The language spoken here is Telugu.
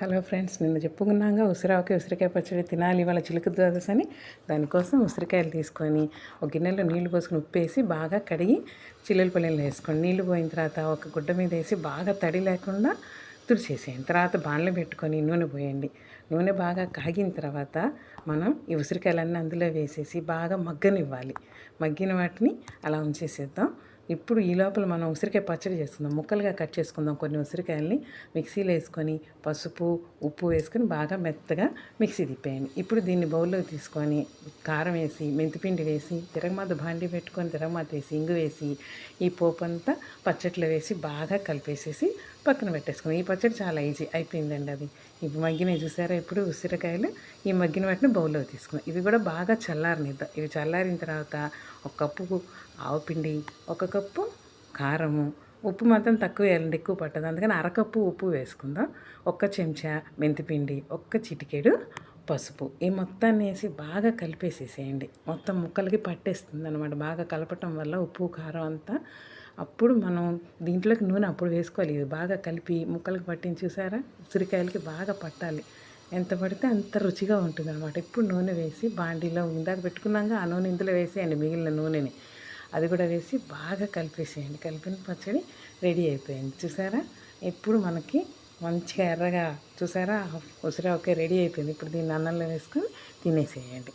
హలో ఫ్రెండ్స్ నిన్న చెప్పుకున్నాగా ఉసిరాకే ఉసిరికాయ పచ్చడి తినాలి ఇవాళ చిలుక ద్వాదశ అని. దానికోసం ఉసిరికాయలు తీసుకొని ఒక గిన్నెలో నీళ్ళు పోసుకొని ఉప్పు వేసి బాగా కడిగి చిల్లుల పల్లెలు వేసుకోండి నీళ్ళు పోయిన తర్వాత ఒక గుడ్డ మీద వేసి బాగా తడి లేకుండా తుడిచేసేయండి. తర్వాత బాణలు పెట్టుకొని నూనె పోయండి. నూనె బాగా కాగిన తర్వాత మనం ఈ ఉసిరికాయలన్నీ అందులో వేసేసి బాగా మగ్గనివ్వాలి. మగ్గిన వాటిని అలా ఉంచేసేద్దాం. ఇప్పుడు ఈ లోపల మనం ఉసిరికాయ పచ్చడి చేసుకుందాం. ముక్కలుగా కట్ చేసుకుందాం కొన్ని ఉసిరికాయల్ని. మిక్సీలో వేసుకొని పసుపు ఉప్పు వేసుకొని బాగా మెత్తగా మిక్సీ తిప్పేయండి. ఇప్పుడు దీన్ని బౌల్లోకి తీసుకొని కారం వేసి మెంతిపిండి వేసి తిరగమాత భాండి పెట్టుకొని తిరగమాత వేసి ఇంగు వేసి ఈ పోపు అంతా పచ్చట్లో వేసి బాగా కలిపేసేసి పక్కన పెట్టేసుకుని ఈ పచ్చడి చాలా ఈజీ అయిపోయిందండి అది. ఇప్పుడు మగ్గినవి చూసారా? ఇప్పుడు ఉసిరికాయలు ఈ మగ్గిన వాటిని బౌల్లో తీసుకున్నాం ఇవి కూడా బాగా చల్లారనిద్దాం ఇవి చల్లారిన తర్వాత ఒక కప్పు ఆవుపిండి ఒక కప్పు కారము. ఉప్పు మాత్రం తక్కువ వేయాలండి ఎక్కువ పట్టదు. అందుకని అరకప్పు ఉప్పు వేసుకుందాం. ఒక్క చెంచా మెంతిపిండి ఒక్క చిటికెడు పసుపు. ఈ మొత్తాన్ని వేసి బాగా కలిపేసేసేయండి. మొత్తం ముక్కలకి పట్టేస్తుంది అనమాట బాగా కలపటం వల్ల ఉప్పు కారం అంతా అప్పుడు మనం దీంట్లోకి నూనె అప్పుడు వేసుకోవాలి. ఇది బాగా కలిపి ముక్కలకి పట్టించి చూసారా? ఉసిరికాయలకి బాగా పట్టాలి. ఎంత పడితే అంత రుచిగా ఉంటుంది అనమాట ఇప్పుడు నూనె వేసి బాండీలో ఇందాక పెట్టుకున్నాక ఆ నూనె ఇందులో వేసేయండి మిగిలిన నూనెని. అది కూడా వేసి బాగా కలిపేసేయండి. కలిపిన పచ్చడి రెడీ అయిపోయింది. చూసారా? ఇప్పుడు మనకి మంచిగా ఎర్రగా చూసారా? ఉసిరి ఒకే రెడీ అయిపోయింది. ఇప్పుడు దీన్ని అన్నంలో వేసుకొని తినేసేయండి.